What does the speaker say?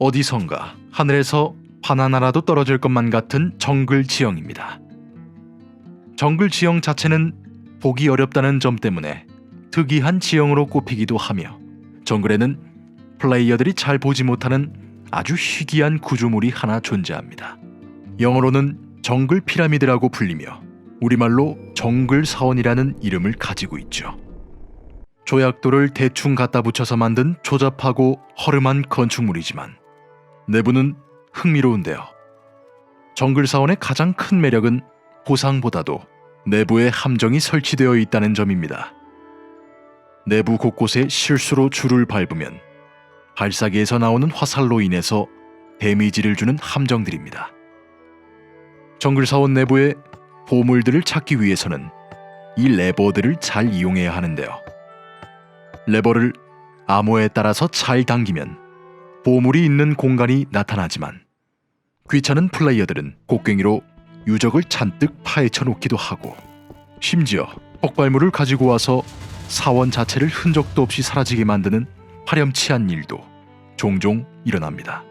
어디선가 하늘에서 바나나라도 떨어질 것만 같은 정글 지형입니다. 정글 지형 자체는 보기 어렵다는 점 때문에 특이한 지형으로 꼽히기도 하며 정글에는 플레이어들이 잘 보지 못하는 아주 희귀한 구조물이 하나 존재합니다. 영어로는 정글 피라미드라고 불리며 우리말로 정글 사원이라는 이름을 가지고 있죠. 조약돌을 대충 갖다 붙여서 만든 조잡하고 허름한 건축물이지만 내부는 흥미로운데요. 정글 사원의 가장 큰 매력은 보상보다도 내부에 함정이 설치되어 있다는 점입니다. 내부 곳곳에 실수로 줄을 밟으면 발사기에서 나오는 화살로 인해서 데미지를 주는 함정들입니다. 정글 사원 내부의 보물들을 찾기 위해서는 이 레버들을 잘 이용해야 하는데요. 레버를 암호에 따라서 잘 당기면 보물이 있는 공간이 나타나지만 귀찮은 플레이어들은 곡괭이로 유적을 잔뜩 파헤쳐 놓기도 하고 심지어 폭발물을 가지고 와서 사원 자체를 흔적도 없이 사라지게 만드는 파렴치한 일도 종종 일어납니다.